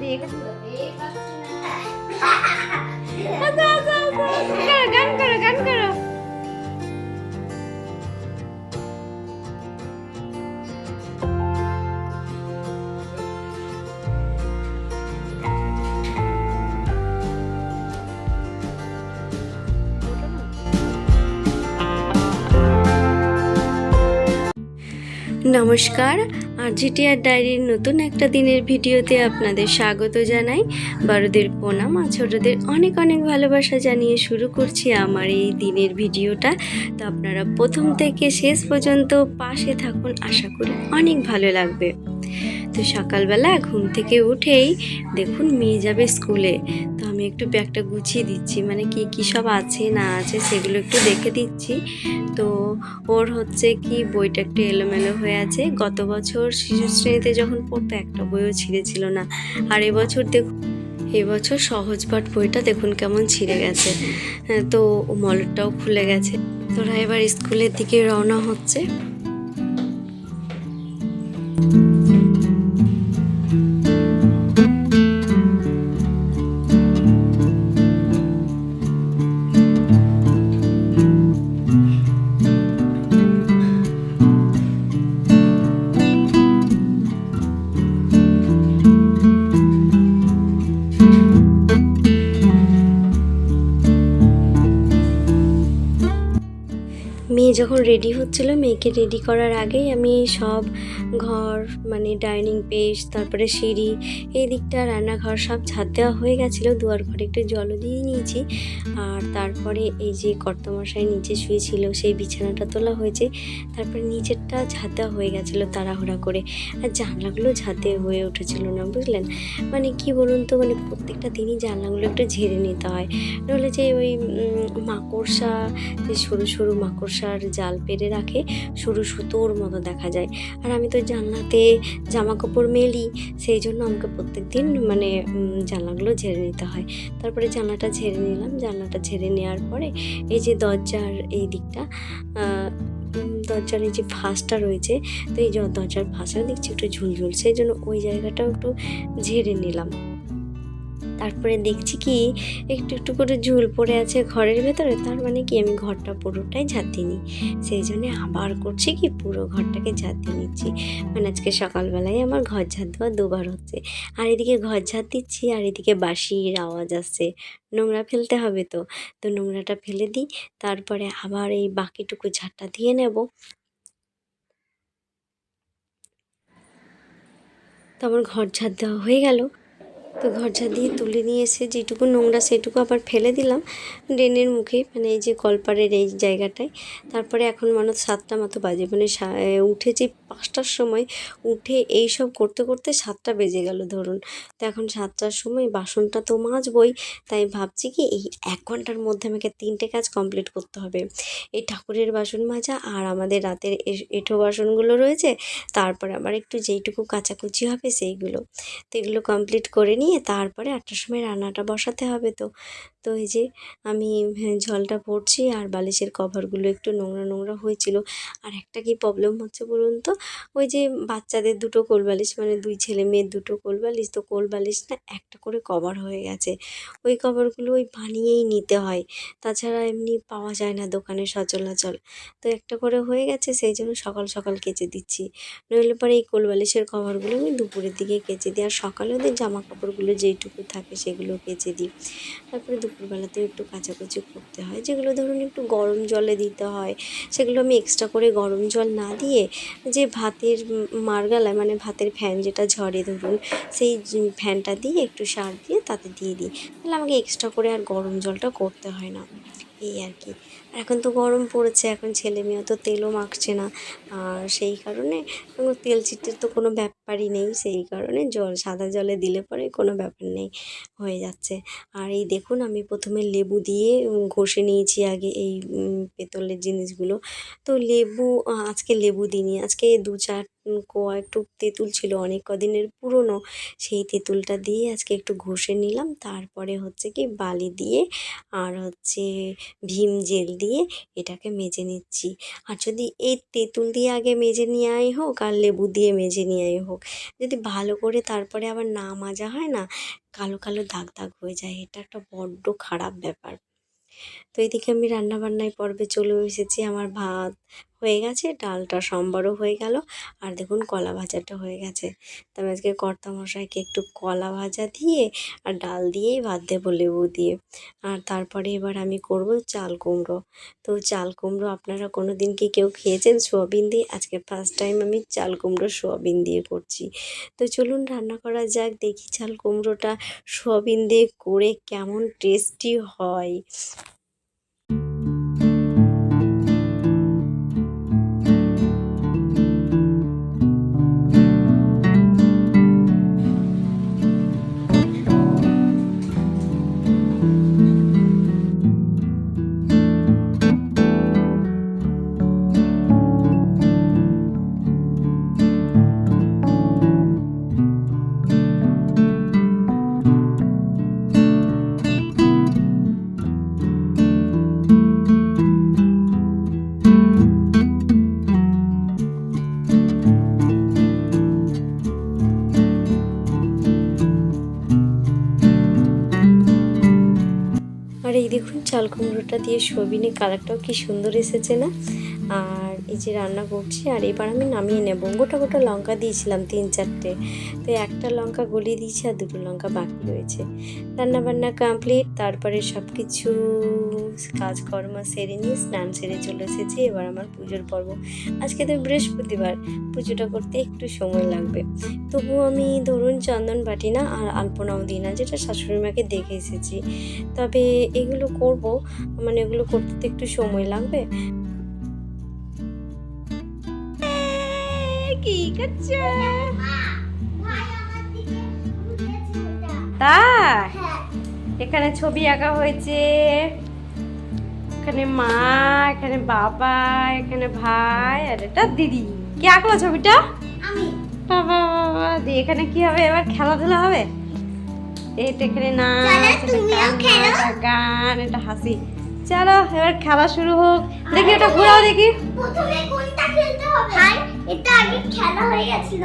দেখ আচ্ছা, আচ্ছা, আচ্ছা। করো, গান নমস্কার। আর জিটিআর ডায়েরির নতুন একটা দিনের ভিডিওতে আপনাদের স্বাগত জানাই। বড়দের প্রণাম আর ছোটদের অনেক অনেক ভালোবাসা জানিয়ে শুরু করছি আমার এই দিনের ভিডিওটা। তো আপনারা প্রথম থেকে শেষ পর্যন্ত পাশে থাকুন, আশা করি অনেক ভালো লাগবে। তো সকালবেলা ঘুম থেকে উঠেই দেখুন, মেয়ে যাবে স্কুলে। আমি একটু ব্যাগটা গুছিয়ে দিচ্ছি। মানে কি কি সব আছে না আছে সেগুলো একটু দেখে দিচ্ছি। তো ওর হচ্ছে কি বইটা একটু এলোমেলো হয়ে আছে। গত বছর শিশু শ্রেণীতে যখন পড়তো একটা বইও ছিঁড়েছিল না। আর এবছর দেখুন এবছর সহজ পাঠ বইটা দেখুন কেমন ছিঁড়ে গেছে। হ্যাঁ, তো মলটটাও খুলে গেছে। তোরা এবার স্কুলের দিকে রওনা হচ্ছে। যখন রেডি হচ্ছিল মেয়েকে রেডি করার আগেই আমি সব ঘর মানে ডাইনিং পেজ তারপরে সিঁড়ি এই দিকটা রান্নাঘর সব ছাদ দেওয়া হয়ে গেছিল। দুয়ার ঘরে একটু জলও দিয়ে নিয়েছি। আর তারপরে এই যে কর্তমশাই নিচে শুয়েছিল, সেই বিছানাটা তোলা হয়েছে। তারপরে নিচেরটা ঝাঁত দেওয়া হয়ে গেছিল তাড়াহুড়া করে। আর জানলাগুলো ঝাঁতে হয়ে উঠেছিল না, বুঝলেন? মানে কি বলুন তো মানে প্রত্যেকটা দিনই জানলাগুলো একটু ঝেড়ে নিতে হয়। নাহলে যে ওই মাকড়সা, যে সরু সরু মাকড়সার জাল পেরে রাখে, সরু সুতোর মতো দেখা যায়। আর আমি তো জানলাতে জামা কাপড় মেলি, সেই জন্য আমাকে প্রত্যেক দিন মানে জানলাগুলো ঝেড়ে নিতে হয়। তারপরে জানলাটা ঝেড়ে নিলাম, জানলাটা ঝেড়ে নেওয়ার পরে এই যে দরজার এই দিকটা দরজার এই যে ফাঁসটা রয়েছে, তো এই দরজার ফাঁসেও দেখছি একটু ঝুলঝুল, সেই জন্য ওই জায়গাটাও একটু ঝেড়ে নিলাম। তারপরে দেখছি কি, একটু একটু করে ঝুল পড়ে আছে ঘরের ভেতরে, তার মানে কি আমি ঘরটা পুরোটাই ঝাঁতি নিই। সেই জন্যে আবার করছি কি, পুরো ঘরটাকে ঝাঁতি নিচ্ছি। মানে আজকে সকালবেলায় আমার ঘর ঝাঁত দেওয়া দুবার হচ্ছে। আর এদিকে ঘর ঝাঁত দিচ্ছি, আর এদিকে বাঁশির আওয়াজ আসছে। নোংরা ফেলতে হবে তো। তো নোংরাটা ফেলে দিই, তারপরে আবার এই বাকিটুকু ঝাঁটটা দিয়ে নেব। তো আমার ঘর ঝাঁট দেওয়া হয়ে গেল। তো ঘর দিয়ে তুলে নিয়ে এসে যেটুকু নোংরা সেটুকু আবার ফেলে দিলাম ড্রেনের মুখে মানে এই যে কলপাড়ের এই জায়গাটায়। তারপরে এখন মানুষ সাতটা মতো বাজে মানে উঠেছি পাঁচটার সময় উঠে এই সব করতে করতে সাতটা বেজে গেল ধরুন। তো এখন সাতটার সময় বাসনটা তো মাজবই, তাই ভাবছি কি এই এক ঘণ্টার মধ্যে আমাকে তিনটে কাজ কমপ্লিট করতে হবে। এই ঠাকুরের বাসন মাজা আর আমাদের রাতের এঁঠো বাসনগুলো রয়েছে, তারপরে আবার একটু যেইটুকু কাচাকুচি হবে সেইগুলো। তো এগুলো কমপ্লিট করে নিয়ে তারপরে আটটার সময় রান্নাটা বসাতে হবে তো। তো এই যে আমি হ্যাঁ, জলটা পড়ছি আর বালিশের কভারগুলো একটু নোংরা নোংরা হয়েছিল। আর একটা কি প্রবলেম হচ্ছে বলুন তো? ওই যে বাচ্চাদের দুটো কোল বালিশ মানে দুই ছেলে মেয়ের দুটো কোল বালিশ তো কোল বালিশ না একটা করে কভার হয়ে গেছে। ওই কভারগুলো ওই বানিয়েই নিতে হয়। তাছাড়া এমনি পাওয়া যায় না দোকানে সচলাচল। তো একটা করে হয়ে গেছে সেই জন্য সকাল সকাল কেচে দিচ্ছি। নইলে পরে এই কোল বালিশের কভারগুলো আমি দুপুরের দিকে কেচে দিই। আর সকালে ওদের জামা কাপড়গুলো যেইটুকু থাকে সেগুলো কেচে দিই। তারপরে দুপুরবেলাতেও একটু কাচাকুচি করতে হয়। যেগুলো ধরুন একটু গরম জলে দিতে হয়, সেগুলো আমি এক্সট্রা করে গরম জল না দিয়ে যে ভাতের মারগালা মানে ভাতের ফ্যান যেটা ঝরে ধরুন, সেই ফ্যানটা দিয়ে একটু সার দিয়ে তাতে দিয়ে দিই। তাহলে আমাকে এক্সট্রা করে আর গরম জলটা করতে হয় না। এই আর কি। এখন তো গরম পড়েছে, এখন ছেলে মেয়ে তো তেলও মাখছে না। আর সেই কারণে তেল চিটের তো কোনো ব্যাপারই নেই, সেই কারণে জল, সাদা জলে দিলে পরে কোনো ব্যাপার নেই, হয়ে যাচ্ছে। আর এই দেখুন, আমি প্রথমে লেবু দিয়ে ঘষে নিয়েছি আগে এই পেতলের জিনিসগুলো। তো লেবু আজকে লেবু দিইনি, আজকে দু চার কোয়া একটু তেঁতুল ছিল, অনেক কদিনের পুরনো। সেই তেঁতুলটা দিয়ে আজকে একটু ঘষে নিলাম, তারপরে হচ্ছে কি বালি দিয়ে, আর হচ্ছে ভীম জেল দিয়ে এটাকে মেজে নিচ্ছি। আর যদি এই তেঁতুল দিয়ে আগে মেজে নেওয়াই হোক আর লেবু দিয়ে মেজে নেওয়াই হোক, যদি ভালো করে তারপরে আবার না মাজা হয় না, কালো কালো দাগ দাগ হয়ে যায়, এটা একটা বড্ড খারাপ ব্যাপার। তো এদিকে আমি রান্নাবান্নায় পর্বে চলে এসেছি, আমার ভাত হয়ে গেছে, ডালটা সম্বারও হয়ে গেল, আর দেখুন কলা ভাজাটা হয়ে গেছে। তবে আজকে কর্তা মশাইকে একটু কলা ভাজা দিয়ে আর ডাল দিয়েই ভাত দেবো লেবু দিয়ে। আর তারপরে এবার আমি করব চাল কুমড়ো। তো চাল কুমড়ো আপনারা কোনো দিন কি কেউ খেয়েছেন সোয়াবিন দিয়ে? আজকে ফার্স্ট টাইম আমি চাল কুমড়ো সোয়াবিন দিয়ে করছি। তো চলুন রান্না করা যাক, দেখি চাল কুমড়োটা সোয়াবিন দিয়ে করে কেমন টেস্টি হয়। দেখুন চাল কুমড়োটা দিয়ে সবিনে কালারটাও কি সুন্দর এসেছে না? আর এই যে রান্না করছি আর এবার আমি নামিয়ে নেব। গোটা গোটা লঙ্কা দিয়েছিলাম তিন চারটে। তো একটা লঙ্কা গলিয়ে দিয়েছি আর দুটো লঙ্কা বাকি রয়েছে। রান্না বান্না কমপ্লিট তারপরে সব কিছু কাজকর্ম সেরে নিয়ে স্নান সেরে চলে এসেছি। এবার আমার পুজোর পর্ব। আজকে তো বৃহস্পতিবার, পুজোটা করতে একটু সময় লাগবে। তবুও আমি ধরুন চন্দন বাটি না আর আলপনাও দিই না, যেটা শাশুড়ি মাকে দেখে এসেছি। তবে এগুলো করব মানে এগুলো করতে তো একটু সময় লাগবে। কি করছ? তাই? এখানে ছবি আঁকা হয়েছে। এখানে মা এখানে বাবা এখানে ভাই আর এটা দিদি। কে আঁকলো ছবিটা? বাবা বাবা দিয়ে এখানে কি হবে? এবার খেলাধুলা হবে? এটা এখানে নাচ। এটা গান এটা হাসি। চলো এবার খেলা শুরু হোক। দেখি এটা ঘোরাও দেখি। প্রথমে কোনটা খেলতে হবে। আর এটা আগে খেলা হয়ে গেছিল।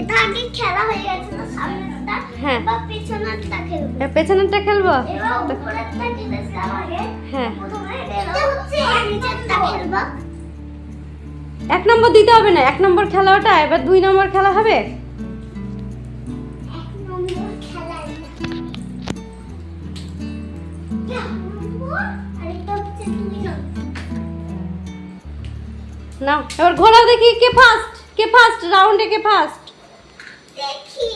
এটা আগে খেলা হয়ে গেছিল সামনেরটা হ্যাঁ। বা পেছনেরটা খেলব। এবার পেছনেরটা খেলব? এবার উপরেরটা খেলেছিলাম আগে। হ্যাঁ। প্রথমে এটা হচ্ছে নিচেরটা খেলব। এক নম্বর দিতে হবে না এক নম্বর খেলা ওটা এবার দুই নম্বর খেলা হবে? না এবার ঘোরাও দেখি কে ফার্স্ট কে ফার্স্ট রাউন্ডে কে ফার্স্ট দেখি।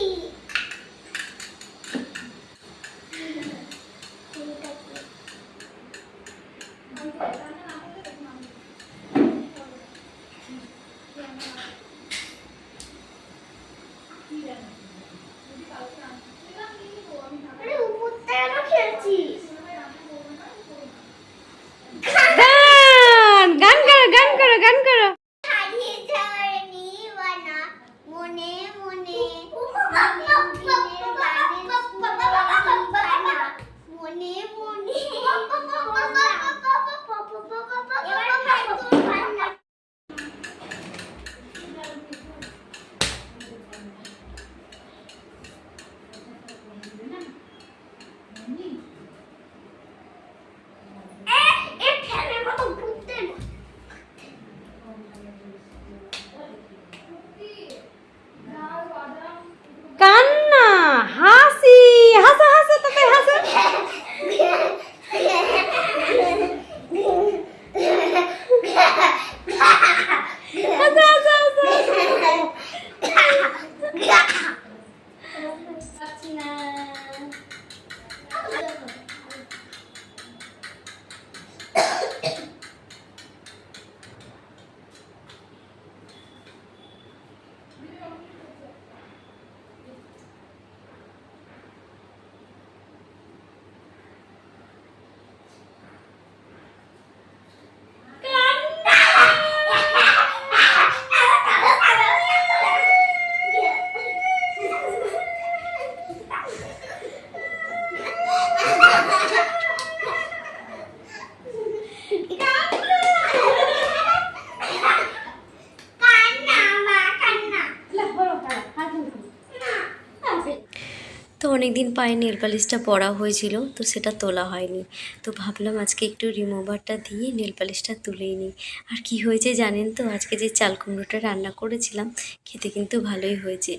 অনেক দিন পায়ে নেল পালিশটা পরা হয়েছিল, তো সেটা তোলা হয়নি। তো ভাবলাম আজকে একটু রিমুভারটা দিয়ে নেল পালিশটা তুলেই নিই। আর কি হয়েছে জানেন তো? আজকে যে চাল কুমড়োটা রান্না করেছিলাম, খেতে কিন্তু ভালোই হয়েছে।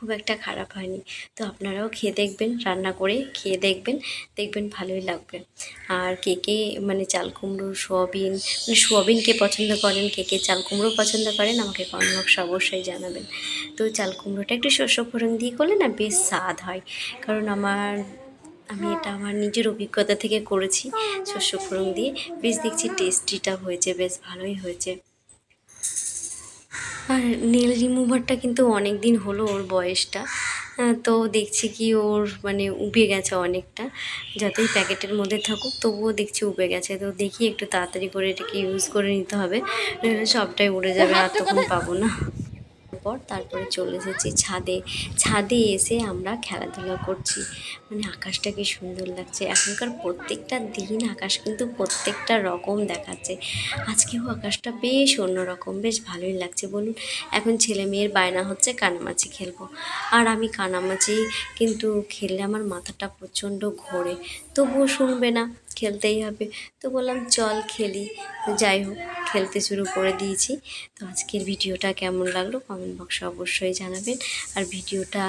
খুব একটা খারাপ হয়নি। তো আপনারাও খেয়ে দেখবেন, রান্না করে খেয়ে দেখবেন দেখবেন ভালোই লাগবে। আর কে কে মানে চাল কুমড়ো, সোয়াবিন মানে সোয়াবিন কে পছন্দ করেন, কে কে চাল কুমড়ো পছন্দ করেন, আমাকে কমেন্ট অবশ্যই জানাবেন। তো চাল কুমড়োটা একটু শস্য ফোড়ন দিয়ে করলে না বেশ স্বাদ হয়। কারণ আমার, আমি এটা আমার নিজের অভিজ্ঞতা থেকে করেছি, শস্য ফোড়ন দিয়ে। বেশ দেখছি টেস্টিটা হয়েছে, বেশ ভালোই হয়েছে। আর নেল রিমুভারটা কিন্তু অনেক দিন হলো ওর বয়সটা। তো দেখছি কি ওর মানে উবে গেছে অনেকটা যতই প্যাকেটের মধ্যে থাকুক তবুও দেখছি উবে গেছে। তো দেখি একটু তাড়াতাড়ি করে এটাকে ইউজ করে নিতে হবে সবটাই উড়ে যাবে আর তখন পাবো না। পর তারপরে চলে এসেছি ছাদে। ছাদে এসে আমরা খেলাধুলা করছি। মানে আকাশটা কি সুন্দর লাগছে। এখনকার প্রত্যেকটা দিন আকাশ কিন্তু প্রত্যেকটা রকম দেখাচ্ছে। আজকেও আকাশটা বেশ অন্যরকম, বেশ ভালোই লাগছে। বলুন, এখন ছেলে মেয়ের বায়না হচ্ছে কানামাছি খেলব। আর আমি কানামাছি কিন্তু খেললে আমার মাথাটা প্রচণ্ড ঘোরে। তবুও শুনবে না, খেলতেই হবে। তো বললাম, চল খেলি। যাই হোক খেলতে শুরু করে দিয়েছি। তো আজকের ভিডিওটা কেমন লাগল কমেন্ট বক্সে অবশ্যই জানাবেন। আর ভিডিওটা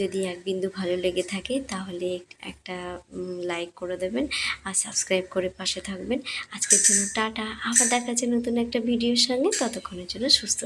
যদি এক বিন্দু ভালো লেগে থাকে তাহলে একটা লাইক করে দেবেন আর সাবস্ক্রাইব করে পাশে থাকবেন। আজকের জন্য টাটা। আবার দেখা যাচ্ছে নতুন একটা ভিডিওর সঙ্গে। ততক্ষণের জন্য সুস্থ